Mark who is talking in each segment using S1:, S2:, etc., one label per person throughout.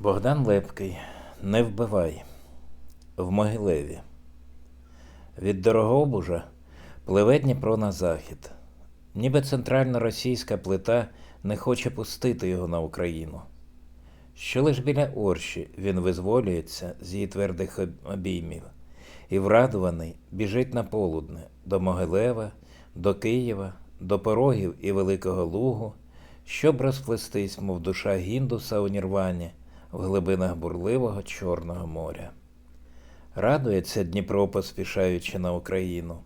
S1: Богдан Лепкий. Не вбивай. В Могилеві. Від Дорогобужа пливе Дніпро на захід. Ніби центральна російська плита не хоче пустити його на Україну. Що лиш біля Орші він визволюється з її твердих обіймів, і врадуваний біжить на полудне до Могилева, до Києва, до порогів і Великого Лугу, щоб розплестись, мов душа Гіндуса у Нірвані в глибинах бурливого Чорного моря. Радується Дніпро, поспішаючи на Україну.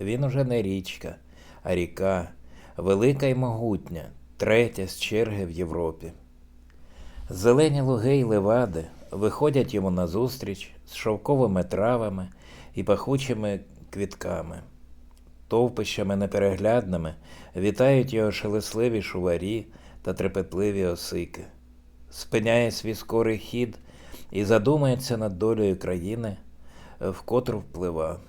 S1: Він уже не річка, а ріка, велика й могутня, третя з черги в Європі. Зелені луги й левади виходять йому назустріч з шовковими травами і пахучими квітками. Товпищами непереглядними вітають його шелесливі шуварі та трепетливі осики. Спиняє свій скорий хід і задумається над долею країни, в котру вплива.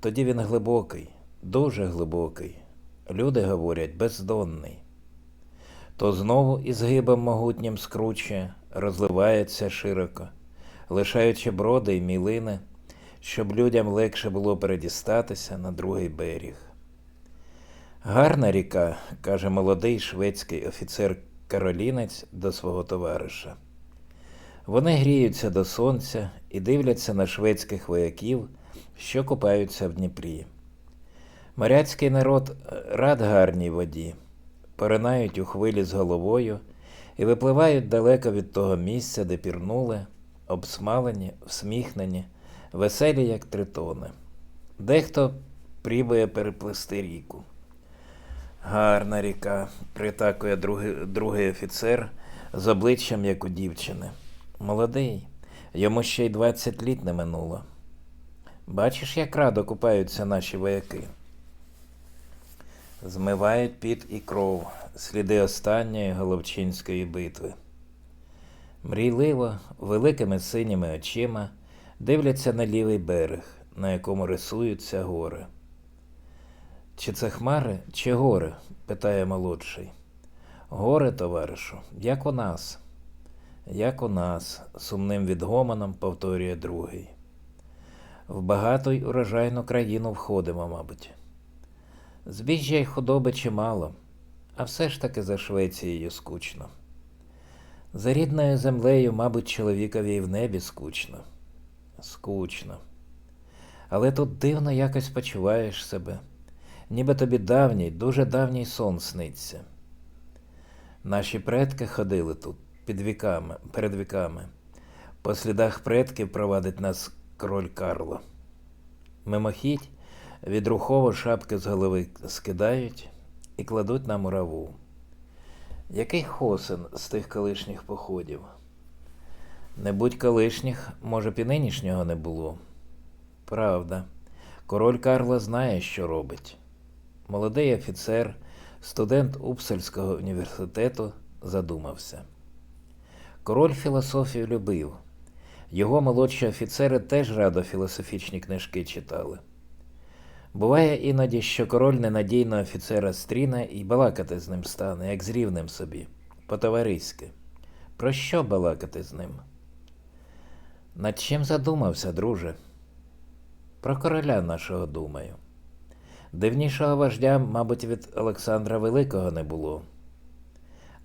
S1: Тоді він глибокий, дуже глибокий. Люди говорять бездонний. То знову із гибом могутнім скручує, розливається широко, лишаючи броди й мілини, щоб людям легше було передістатися на другий берег. Гарна ріка, каже молодий шведський офіцер Каролінець до свого товариша. Вони гріються до сонця і дивляться на шведських вояків, що купаються в Дніпрі. Моряцький народ е, рад гарній воді, поринають у хвилі з головою і випливають далеко від того місця, де пірнули, обсмалені, всміхнені, веселі, як тритони. Дехто прібує переплисти ріку. Гарна ріка, притакує другий, другий офіцер з обличчям, як у дівчини. Молодий, йому ще й 20 літ не минуло. Бачиш, як радо купаються наші вояки. Змивають піт і кров, сліди останньої Головчинської битви. Мрійливо, великими синіми очима дивляться на лівий берег, на якому рисуються гори. Чи це хмари, чи гори? питає молодший. Гори, товаришу, як у нас. Як у нас, сумним відгомоном повторює другий. В багату й урожайну країну входимо, мабуть. Збіжжя й худоби чимало, а все ж таки за Швецією скучно. За рідною землею, мабуть, чоловікові і в небі скучно. Скучно. Але тут дивно якось почуваєш себе, ніби тобі давній, дуже давній сон сниться. Наші предки ходили тут під віками, перед віками. По слідах предків провадить нас король Карло. Мимохідь відрухово шапки з голови скидають і кладуть на мураву. Який хосен з тих колишніх походів? Не будь колишніх, може, б і нинішнього не було. Правда, король Карло знає, що робить. Молодий офіцер, студент Упсальського університету, задумався. Король філософію любив. Його молодші офіцери теж радо філософічні книжки читали. Буває іноді, що король ненадійного офіцера стріне і балакати з ним стане, як з рівним собі, по-товариськи. Про що балакати з ним? Над чим задумався, друже? Про короля нашого думаю. Дивнішого вождя, мабуть, від Олександра Великого не було.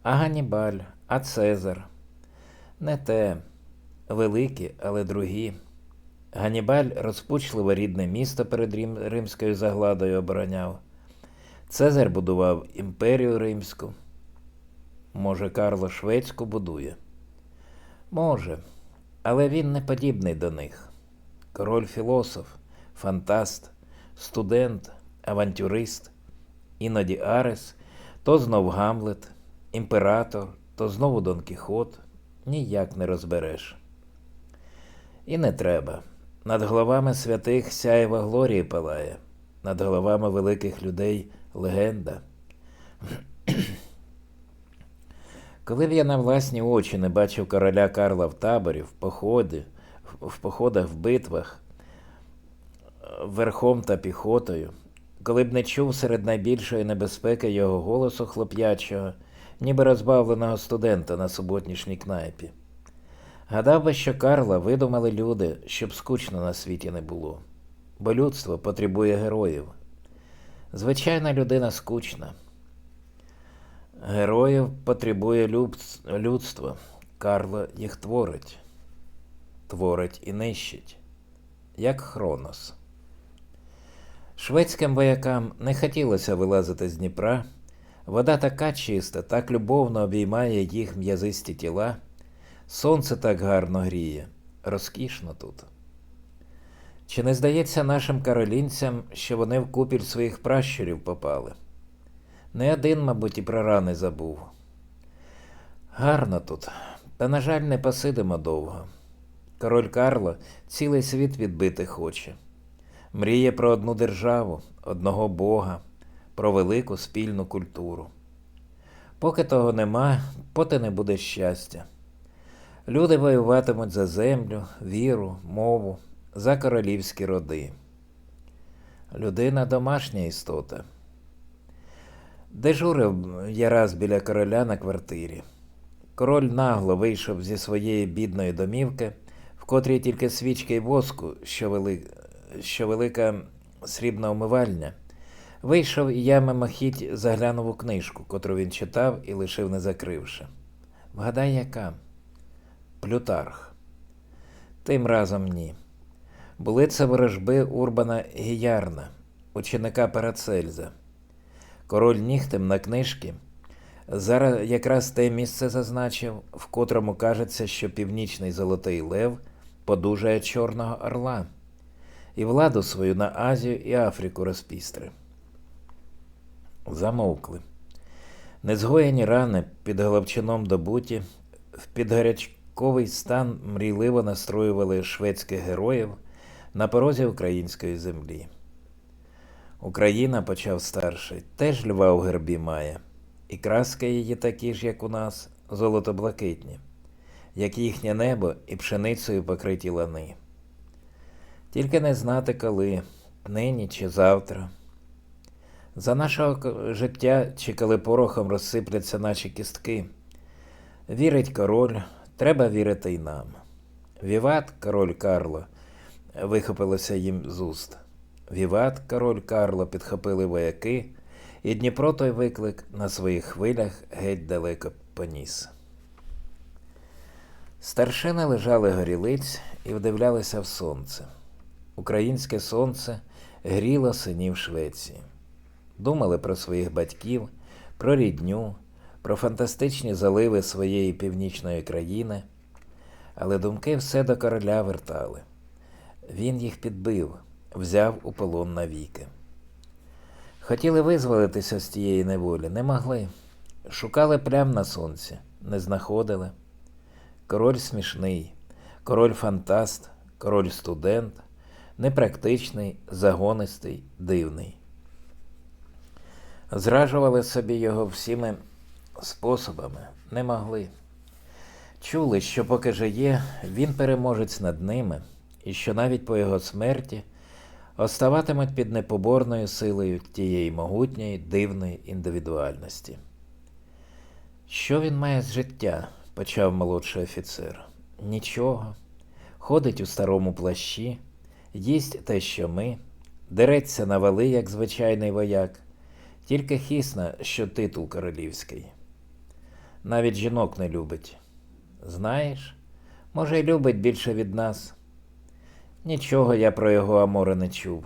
S1: А Ганібаль, а Цезар. Не те. Великі, але другі. Ганібаль розпучливо рідне місто перед римською загладою обороняв. Цезар будував імперію римську. Може, Карло Шведську будує? Може, але він не подібний до них. Король філософ, фантаст, студент, авантюрист, іноді Арес, то знов Гамлет, імператор, то знову Дон Кіхот, ніяк не розбереш. І не треба. Над головами святих сяєва глорії палає, над головами великих людей легенда. Коли б я на власні очі не бачив короля Карла в таборі, в поході, в- походах, в битвах, верхом та піхотою, коли б не чув серед найбільшої небезпеки його голосу хлоп'ячого, ніби розбавленого студента на суботнішній кнайпі, Гадав би, що Карла видумали люди, щоб скучно на світі не було, бо людство потребує героїв. Звичайна людина скучна. Героїв потребує люб- людство. Карло їх творить, творить і нищить, як Хронос. Шведським воякам не хотілося вилазити з Дніпра. Вода така чиста, так любовно обіймає їх м'язисті тіла. Сонце так гарно гріє, розкішно тут. Чи не здається нашим каролінцям, що вони в купіль своїх пращурів попали? Не один, мабуть, і про рани забув. Гарно тут, та, на жаль, не посидимо довго. Король Карло цілий світ відбити хоче. Мріє про одну державу, одного Бога, про велику спільну культуру. Поки того нема, поти не буде щастя. Люди воюватимуть за землю, віру, мову, за королівські роди. Людина домашня істота. Дежурив я раз біля короля на квартирі. Король нагло вийшов зі своєї бідної домівки, в котрій тільки свічки й воску, що, вели... що велика срібна умивальня. Вийшов і я мимохідь заглянув у книжку, котру він читав і лишив не закривши. Вгадай, яка? Плютарх. Тим разом ні. Були це ворожби Урбана Гіярна, ученика Парацельза. Король нігтем на книжки зараз якраз те місце зазначив, в котрому кажеться, що північний золотий лев подужає Чорного Орла і владу свою на Азію і Африку розпістри. Замовкли. Незгоєні рани під Головчином добуті, в підгарячковий стан мрійливо настроювали шведських героїв на порозі української землі. Україна, почав старший, теж льва у гербі має, і краски її такі ж, як у нас, золото-блакитні, як їхнє небо і пшеницею покриті лани. Тільки не знати коли, нині чи завтра. За нашого життя чи коли порохом розсипляться наші кістки. Вірить король, треба вірити й нам. Віват, король Карло, вихопилося їм з уст. Віват, король Карло, підхопили вояки, і Дніпро той виклик на своїх хвилях геть далеко поніс. Старшини лежали горілиць і вдивлялися в сонце. Українське сонце гріло синів Швеції. Думали про своїх батьків, про рідню, про фантастичні заливи своєї північної країни, але думки все до короля вертали. Він їх підбив, взяв у полон навіки. Хотіли визволитися з тієї неволі, не могли. Шукали плям на сонці, не знаходили. Король смішний, король фантаст, король студент, непрактичний, загонистий, дивний. Зражували собі його всіми способами, не могли. Чули, що поки жиє, він переможець над ними, і що навіть по його смерті оставатимуть під непоборною силою тієї могутньої, дивної індивідуальності. Що він має з життя? почав молодший офіцер. Нічого. Ходить у старому плащі, їсть те, що ми, дереться на вали, як звичайний вояк, тільки хісна, що титул королівський. Навіть жінок не любить. Знаєш, може, й любить більше від нас. Нічого я про його Амора не чув.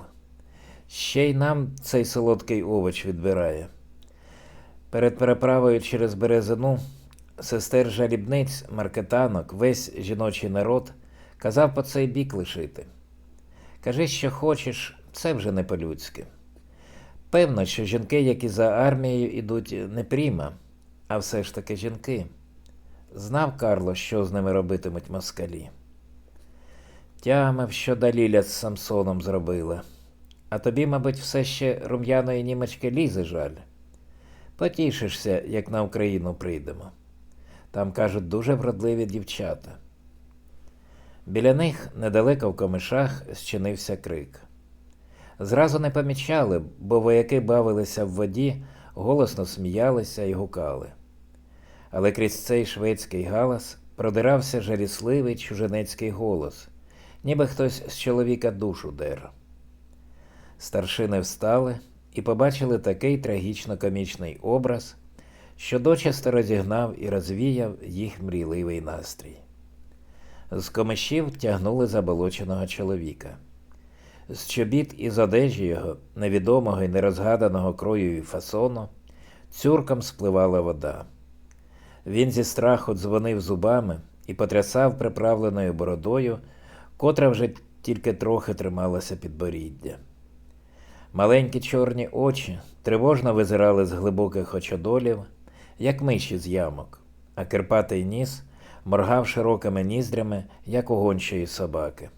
S1: Ще й нам цей солодкий овоч відбирає. Перед переправою через Березину сестер жалібниць, маркетанок, весь жіночий народ казав по цей бік лишити. Кажи, що хочеш, це вже не по-людськи. Певно, що жінки, які за армією ідуть не пріма, а все ж таки жінки. Знав Карло, що з ними робитимуть москалі. Тямив, що Даліля з Самсоном зробила. А тобі, мабуть, все ще рум'яної німечки лізи жаль. Потішишся, як на Україну прийдемо. Там, кажуть, дуже вродливі дівчата. Біля них, недалеко в комишах, зчинився крик. Зразу не помічали, бо вояки бавилися в воді, голосно сміялися і гукали. Але крізь цей шведський галас продирався жалісливий чужинецький голос, ніби хтось з чоловіка душу дер. Старшини встали і побачили такий трагічно комічний образ, що дочасто розігнав і розвіяв їх мрійливий настрій. З комишів тягнули заболоченого чоловіка. З чобіт і з одежі його, невідомого і нерозгаданого крою і фасону, цюрком спливала вода. Він зі страху дзвонив зубами і потрясав приправленою бородою, котра вже тільки трохи трималася підборіддя. Маленькі чорні очі тривожно визирали з глибоких очодолів, як миші з ямок, а кирпатий ніс моргав широкими ніздрями, як у гончої собаки.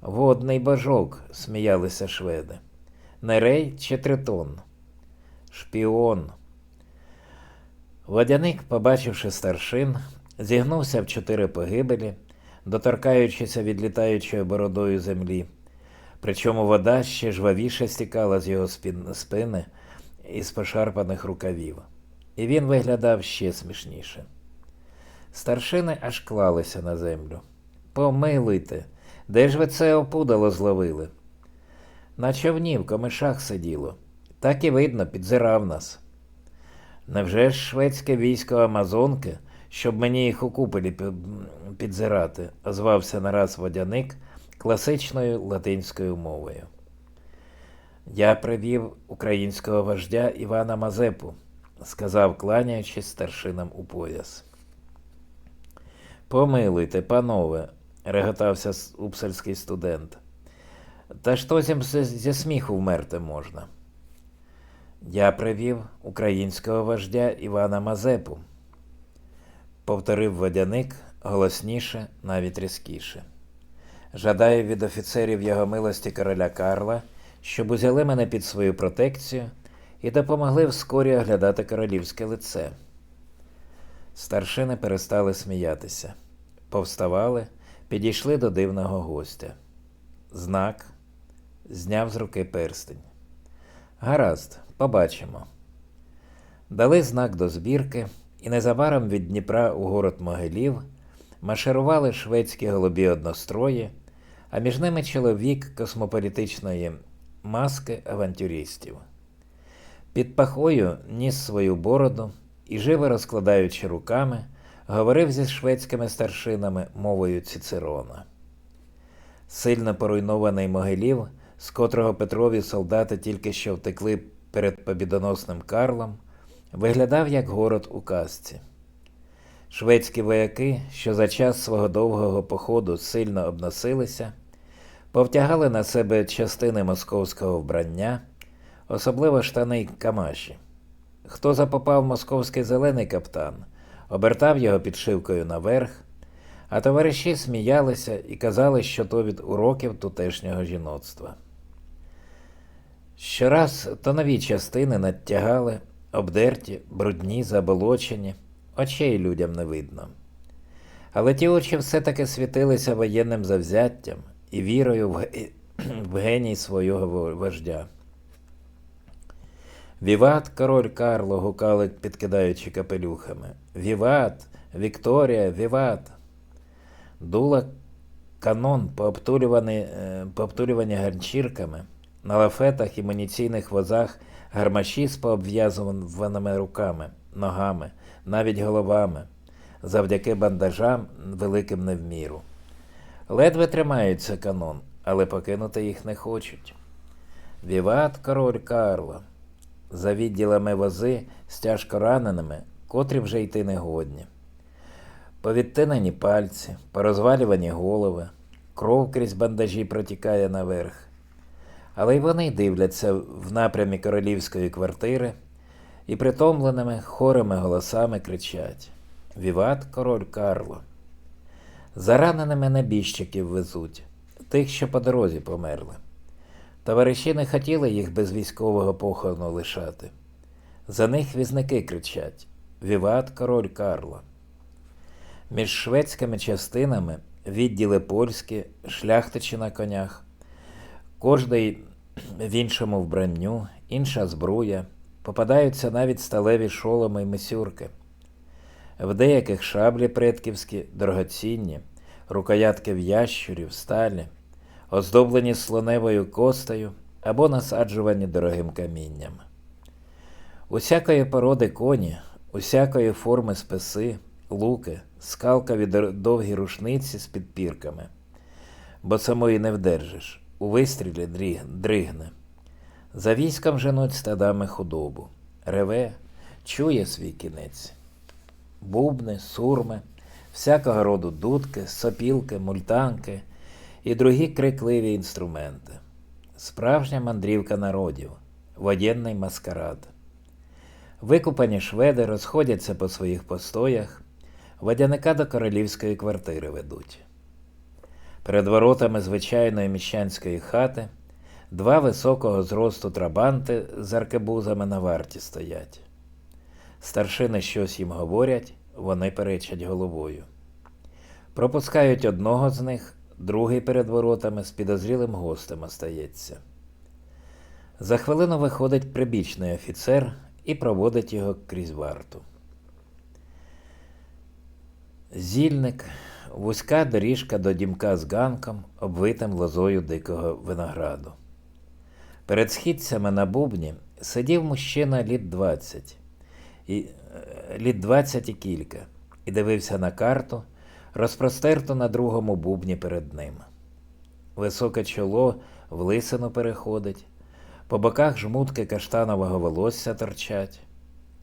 S1: Водний бажок, сміялися шведи. Нерей чи тритон? Шпіон. Водяник, побачивши старшин, зігнувся в чотири погибелі, доторкаючися відлітаючою бородою землі. Причому вода ще жвавіше стікала з його спини і з пошарпаних рукавів, і він виглядав ще смішніше. Старшини аж клалися на землю. Помилуйте, де ж ви це опудало зловили? На човні в комишах сиділо. Так і видно, підзирав нас. Невже ж шведське військо Амазонки, щоб мені їх у куполі пі- підзирати, озвався нараз водяник класичною латинською мовою. Я привів українського вождя Івана Мазепу, сказав, кланяючись старшинам у пояс. Помилуйте, панове, реготався упсальський студент. Та зім зі, зі сміху вмерти можна? Я привів українського вождя Івана Мазепу, повторив водяник голосніше, навіть різкіше. Жадаю від офіцерів його милості короля Карла, щоб узяли мене під свою протекцію і допомогли вскорі оглядати королівське лице. Старшини перестали сміятися, повставали, підійшли до дивного гостя. Знак зняв з руки перстень. Гаразд, побачимо. Дали знак до збірки, і незабаром від Дніпра у город Могилів марширували шведські голубі однострої, а між ними чоловік космополітичної маски авантюристів. Під пахою ніс свою бороду і, живо розкладаючи руками, говорив зі шведськими старшинами мовою Цицерона. Сильно поруйнований Могилів, з котрого Петрові солдати тільки що втекли перед побідоносним Карлом, виглядав як город у казці. Шведські вояки, що за час свого довгого походу сильно обносилися, повтягали на себе частини московського вбрання, особливо штани й камаші. Хто запопав московський зелений каптан, обертав його підшивкою наверх, а товариші сміялися і казали, що то від уроків тутешнього жіноцтва. Щораз то нові частини надтягали, обдерті, брудні, заболочені, очей людям не видно. Але ті очі все-таки світилися воєнним завзяттям і вірою в геній свого вождя. Віват, король Карло, гукали, підкидаючи капелюхами. Віват, Вікторія, віват. Дула канон, пообтулювані, е, ганчірками, на лафетах і муніційних возах гармаші з пообв'язуваними руками, ногами, навіть головами, завдяки бандажам великим не в міру. Ледве тримаються канон, але покинути їх не хочуть. Віват, король Карло. За відділами вози з тяжко раненими, котрі вже йти не годні. Повідтинені пальці, порозвалювані голови, кров крізь бандажі протікає наверх. Але й вони дивляться в напрямі королівської квартири і притомленими хорими голосами кричать Віват, король Карло. Зараненими небіжчиків везуть, тих, що по дорозі померли. Товариші не хотіли їх без військового похорону лишати. За них візники кричать Віват, король Карло. Між шведськими частинами відділи польські, шляхтичі на конях, кожний в іншому вбранню, інша збруя, попадаються навіть сталеві шоломи й мисюрки. в деяких шаблі предківські, дорогоцінні, рукоятки в ящурів, сталі, оздоблені слоневою костею або насаджувані дорогим камінням. Усякої породи коні, усякої форми списи, луки, скалкові дор- довгі рушниці з підпірками, бо самої не вдержиш, у вистрілі дригне. За військом женуть стадами худобу, реве, чує свій кінець. Бубни, сурми, всякого роду дудки, сопілки, мультанки і другі крикливі інструменти. Справжня мандрівка народів, воєнний маскарад. Викупані шведи розходяться по своїх постоях, водяника до королівської квартири ведуть. Перед воротами звичайної міщанської хати два високого зросту трабанти з аркебузами на варті стоять. Старшини щось їм говорять, вони перечать головою. Пропускають одного з них, другий перед воротами з підозрілим гостем остається. За хвилину виходить прибічний офіцер і проводить його крізь варту. Зільник, вузька доріжка до дімка з ганком, обвитим лозою дикого винограду. Перед східцями на бубні сидів мужчина літ двадцять, і, е, літ двадцять і кілька, і дивився на карту, розпростерту на другому бубні перед ним. Високе чоло в лисину переходить, по боках жмутки каштанового волосся торчать,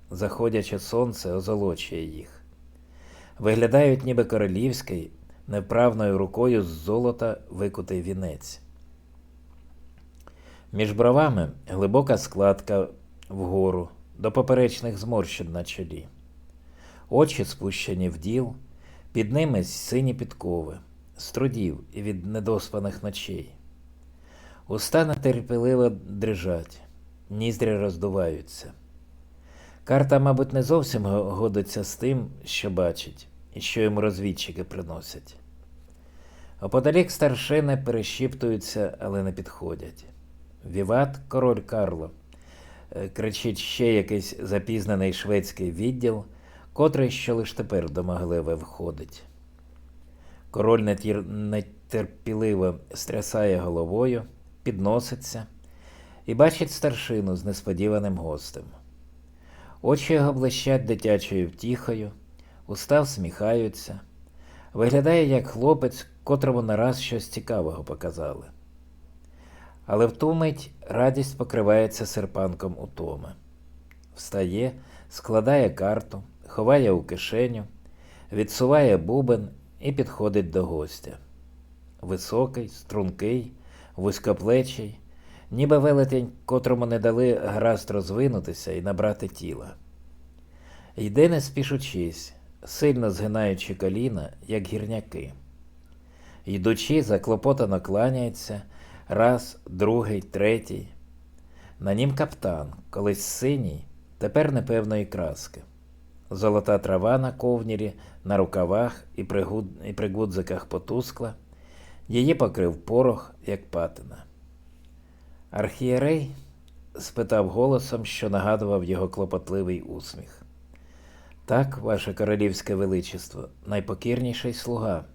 S1: заходяче сонце озолочує їх. Виглядають ніби королівський, невправною рукою з золота викутий вінець. Між бровами глибока складка вгору до поперечних зморщин на чолі. Очі спущені в діл, під ними сині підкови, з трудів і від недоспаних ночей. Уста нетерпеливо дрижать, ніздрі роздуваються. Карта, мабуть, не зовсім годиться з тим, що бачить, і що йому розвідчики приносять. Оподалік старшини перешіптуються, але не підходять. Віват, король Карло, Е, кричить ще якийсь запізнений шведський відділ, котрий що лиш тепер до Могилева входить. Король нетір... нетерпіливо стрясає головою, підноситься і бачить старшину з несподіваним гостем. Очі його блищать дитячою втіхою, уста всміхаються. Виглядає як хлопець, котрому нараз щось цікавого показали. Але в ту мить радість покривається серпанком утоми. Встає, складає карту, ховає у кишеню, відсуває бубен і підходить до гостя. Високий, стрункий, вузькоплечий, ніби велетень, котрому не дали гаразд розвинутися і набрати тіла. Йде не спішучись, сильно згинаючи коліна, як гірняки. Йдучи, заклопотано кланяється, раз, другий, третій. На нім каптан, колись синій, тепер непевної краски. Золота трава на ковнірі, на рукавах і при гудзиках потускла, її покрив порох, як патина. Архієрей спитав голосом, що нагадував його клопотливий усміх. Так, ваше королівське величество, найпокірніший слуга.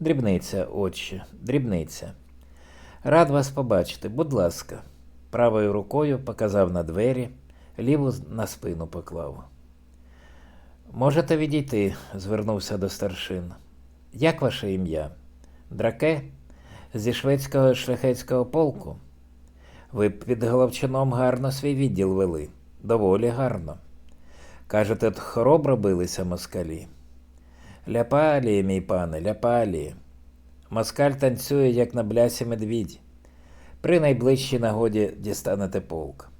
S1: Дрібниця, отче, дрібниця. Рад вас побачити, будь ласка. Правою рукою показав на двері, ліву на спину поклав. Можете відійти, звернувся до старшин. Як ваше ім'я? Драке? Зі шведського шляхетського полку? Ви під Головчином гарно свій відділ вели. Доволі гарно. Кажете, хоробро билися москалі. Ляпалії, мій пане, ляпалії. Москаль танцює, як на блясі медвідь. При найближчій нагоді дістанете полк.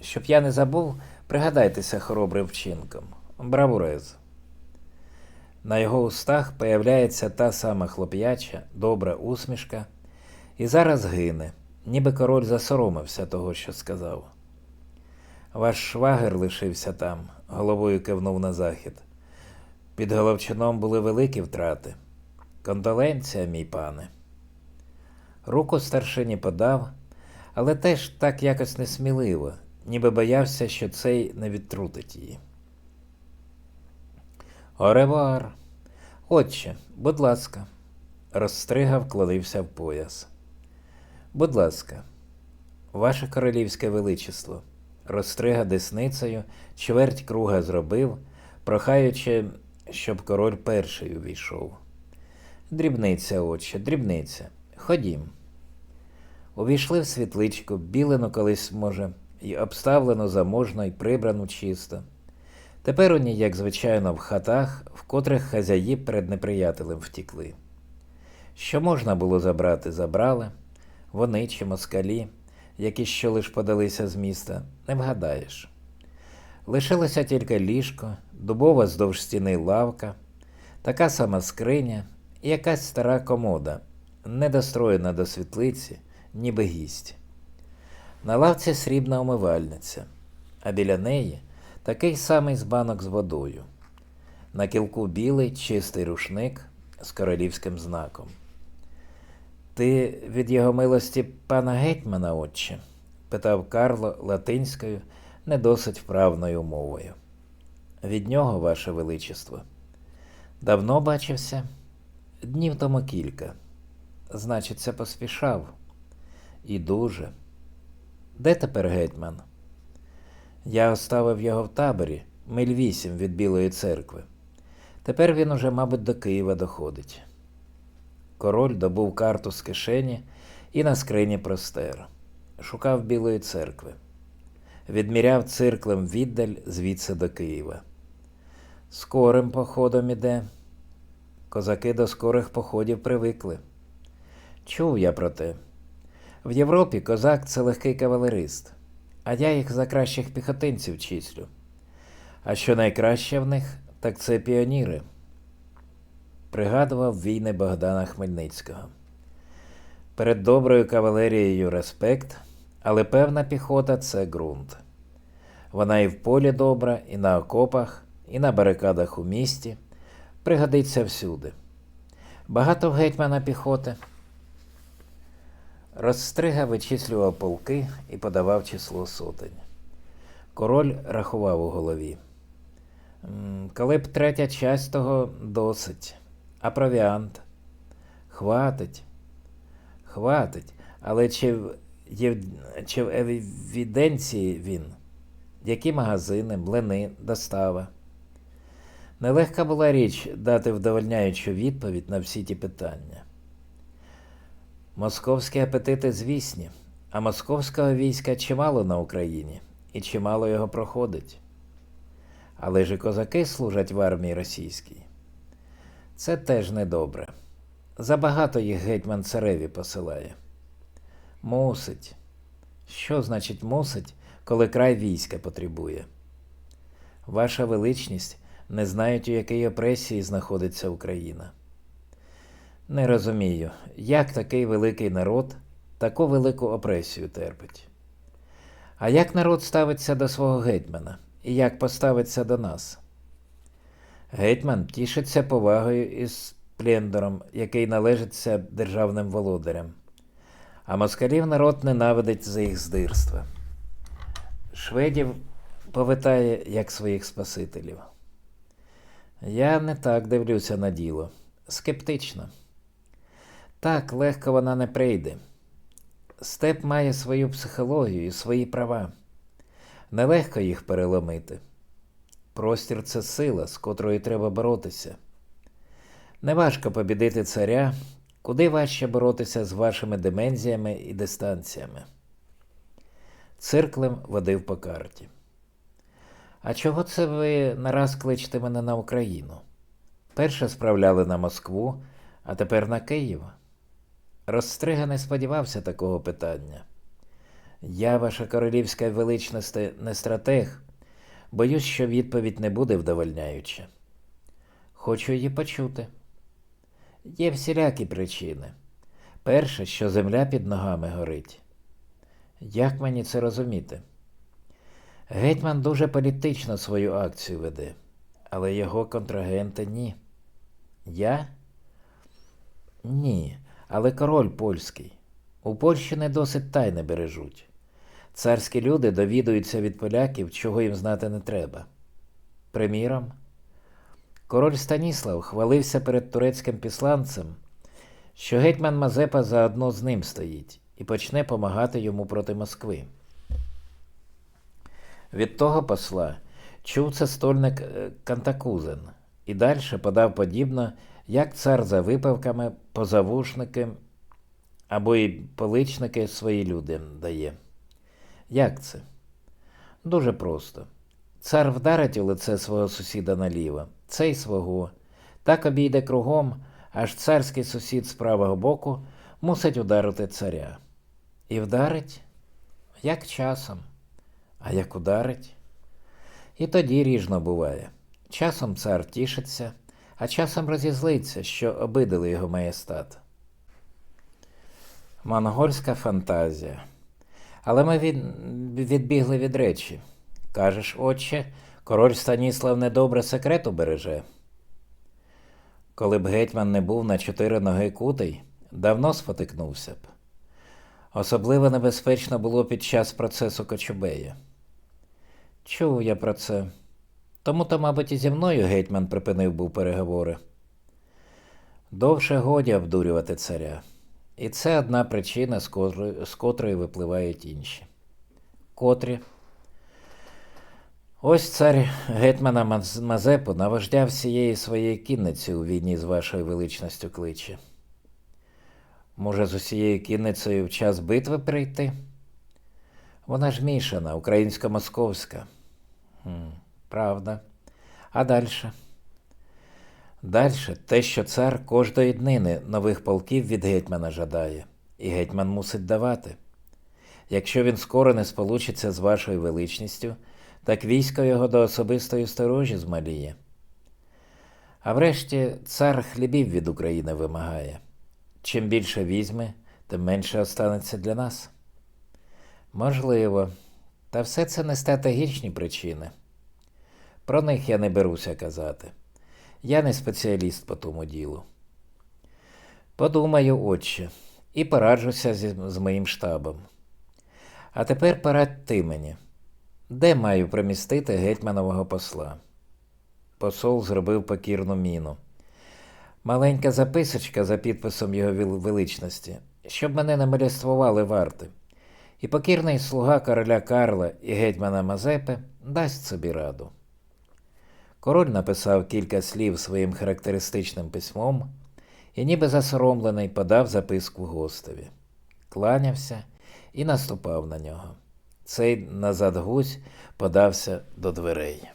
S1: Щоб я не забув, пригадайтеся хоробрим вчинком. Бравурез. На його устах появляється та сама хлоп'яча, добра усмішка, і зараз гине, ніби король засоромився того, що сказав. Ваш швагер лишився там, головою кивнув на захід. Під Головчином були великі втрати. Кондоленція, мій пане. Руку старшині подав, але теж так якось несміливо, ніби боявся, що цей не відтрутить її. Оревуар. Отче, будь ласка. Розстрига вкладився в пояс. Будь ласка, ваше королівське величество. Розстрига десницею, чверть круга зробив, прохаючи, щоб король перший увійшов. Дрібниця, отче, дрібниця. Ходім. Увійшли в світличку, білену колись, може, і обставлену заможно, і прибрану чисто. Тепер уні, як звичайно, в хатах, в котрих хазяї перед неприятелем втікли. Що можна було забрати, забрали. Вони чи москалі, які що лиш подалися з міста, не вгадаєш. Лишилося тільки ліжко, дубова здовж стіни лавка, така сама скриня і якась стара комода, недостроєна до світлиці, ніби гість. На лавці срібна умивальниця, а біля неї такий самий збанок з водою. На кілку білий чистий рушник з королівським знаком. Ти від його милості пана гетьмана, отче? питав Карло латинською, не досить вправною мовою. Від нього, ваше величество. Давно бачився? Днів тому кілька. Значиться, поспішав. І дуже. Де тепер гетьман? Я оставив його в таборі, миль вісім від Білої церкви. Тепер він уже, мабуть, до Києва доходить. Король добув карту з кишені і на скрині простер. Шукав Білої церкви. Відміряв цирклем віддаль звідси до Києва. Скорим походом іде. Козаки до скорих походів привикли. Чув я про те. В Європі козак це легкий кавалерист, а я їх за кращих піхотинців числю. А що найкраще в них, так це піоніри. Пригадував війни Богдана Хмельницького. Перед доброю кавалерією респект, але певна піхота це ґрунт. Вона і в полі добра, і на окопах, і на барикадах у місті, пригодиться всюди. Багато в гетьмана піхоти. Розстрига вичислював полки і подавав число сотень. Король рахував у голові. Коли б третя часть того досить, а провіант? Хватить. Хватить. Але чи в, єв- чи в евіденції він? Які магазини, млини, достава? Нелегка була річ дати вдовольняючу відповідь на всі ті питання. Московські апетити звісні, а московського війська чимало на Україні, і чимало його проходить. Але ж і козаки служать в армії російській. Це теж недобре. Забагато їх гетьман цареві посилає. Мусить. Що значить мусить, коли край війська потребує? Ваша величність не знають, у якій опресії знаходиться Україна. Не розумію, як такий великий народ таку велику опресію терпить. А як народ ставиться до свого гетьмана і як поставиться до нас? Гетьман тішиться повагою і сплендором, який належиться державним володарям, а москалів народ ненавидить за їх здирства. Шведів повитає як своїх спасителів. Я не так дивлюся на діло, скептично. Так легко вона не прийде. Степ має свою психологію і свої права. Нелегко їх переломити. Простір це сила, з котрою треба боротися. Неважко побідити царя, куди важче боротися з вашими димензіями і дистанціями. Цирклем водив по карті. А чого це ви нараз кличете мене на Україну? Перше справляли на Москву, а тепер на Київ. Розстрига не сподівався такого питання. Я, ваша королівська величність, не стратег. Боюсь, що відповідь не буде вдовольняюча. Хочу її почути. Є всілякі причини. Перше, що земля під ногами горить. Як мені це розуміти? Гетьман дуже політично свою акцію веде, але його контрагенти ні. Я? Ні, але король польський. У Польщі не досить тайне бережуть. Царські люди довідуються від поляків, чого їм знати не треба. Приміром, король Станіслав хвалився перед турецьким післанцем, що гетьман Мазепа заодно з ним стоїть і почне помагати йому проти Москви. Від того посла чув це стольник е, Кантакузен і далі подав подібно, як цар за випивками позавушники або й поличники свої люди дає. Як це? Дуже просто. Цар вдарить у лице свого сусіда наліво, цей свого, так обійде кругом, аж царський сусід з правого боку мусить ударити царя. І вдарить, як часом, а як ударить. І тоді ріжно буває. Часом цар тішиться, а часом розізлиться, що обидали його маєстат. Монгольська фантазія. Але ми від... відбігли від речі. Кажеш, отче, король Станіслав недобре секрету береже. Коли б гетьман не був на чотири ноги кутий, давно спотикнувся б. Особливо небезпечно було під час процесу Кочубея. Чув я про це. Тому то, мабуть, і зі мною гетьман припинив був переговори. Довше годі обдурювати царя. І це одна причина, з котрої, випливають інші. Котрі. Ось цар гетьмана Мазепу на всієї своєї кінниці у війні з вашою величністю кличе. Може, з усією кінницею в час битви прийти? Вона ж мішана, українсько-московська. Правда. А далі? Дальше те, що цар кожної днини нових полків від гетьмана жадає, і гетьман мусить давати. Якщо він скоро не сполучиться з вашою величністю, так військо його до особистої сторожі змаліє. А врешті цар хлібів від України вимагає. Чим більше візьме, тим менше останеться для нас. Можливо, та все це не стратегічні причини. Про них я не беруся казати. Я не спеціаліст по тому ділу. Подумаю, отче, і пораджуся зі, з моїм штабом. А тепер порадь ти мені, де маю примістити гетьманового посла? Посол зробив покірну міну. Маленька записочка за підписом його величності, щоб мене не молествували варти. І покірний слуга короля Карла і гетьмана Мазепи дасть собі раду. Король написав кілька слів своїм характеристичним письмом і, ніби засоромлений, подав записку гостеві, кланявся і наступав на нього. Цей назад гусь подався до дверей.